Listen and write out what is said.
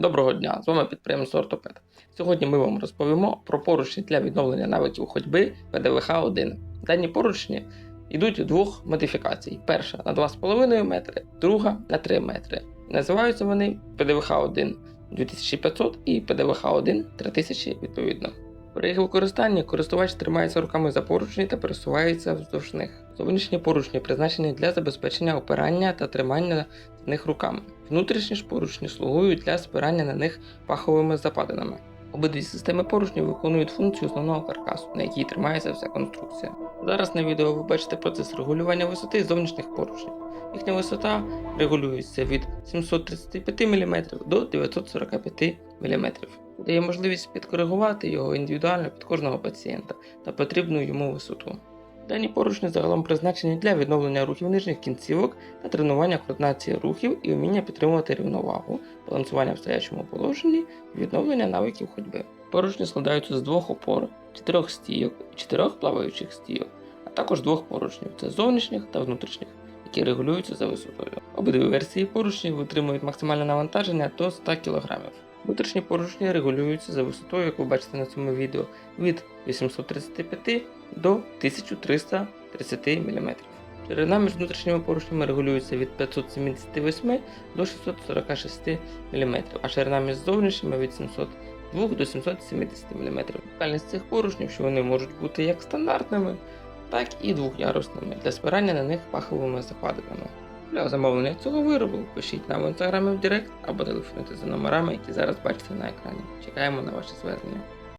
Доброго дня! З вами підприємство Ортопед. Сьогодні ми вам розповімо про поручні для відновлення навиків ходьби ПДВХ-1. Дані поручні йдуть у двох модифікацій: перша на 2,5 метри, друга на 3 метри. Називаються вони ПДВХ-1 2500 і ПДВХ-1 3000 відповідно. При їх використанні користувач тримається руками за поручні та пересувається вздовж них. Зовнішні поручні призначені для забезпечення опирання та тримання на них руками. Внутрішні ж поручні слугують для спирання на них паховими западинами. Обидві системи поручнів виконують функцію основного каркасу, на якій тримається вся конструкція. Зараз на відео ви бачите процес регулювання висоти зовнішніх поручнів. Їхня висота регулюється від 735 мм до 945 мм. Дає можливість підкоригувати його індивідуально під кожного пацієнта та потрібну йому висоту. Дані поручні загалом призначені для відновлення рухів нижніх кінцівок та тренування координації рухів і вміння підтримувати рівновагу, балансування в стоячому положенні і відновлення навиків ходьби. Поручні складаються з двох опор, чотирьох стійок і чотирьох плаваючих стійок, а також двох поручнів це зовнішніх та внутрішніх, які регулюються за висотою. Обидві версії поручнів витримують максимальне навантаження до 100 кг. Внутрішні поручні регулюються за висотою, як ви бачите на цьому відео, від 835 до 1330 мм. Ширина між внутрішніми поручнями регулюється від 578 до 646 мм, а ширина між зовнішніми від 702 до 770 мм. Унікальність цих поручнів, що вони можуть бути як стандартними, так і двохярусними для спирання на них паховими западинами. Для замовлення цього виробу пишіть нам в інстаграмі в Директ або телефонуйте за номерами, які зараз бачите на екрані. Чекаємо на ваші звернення.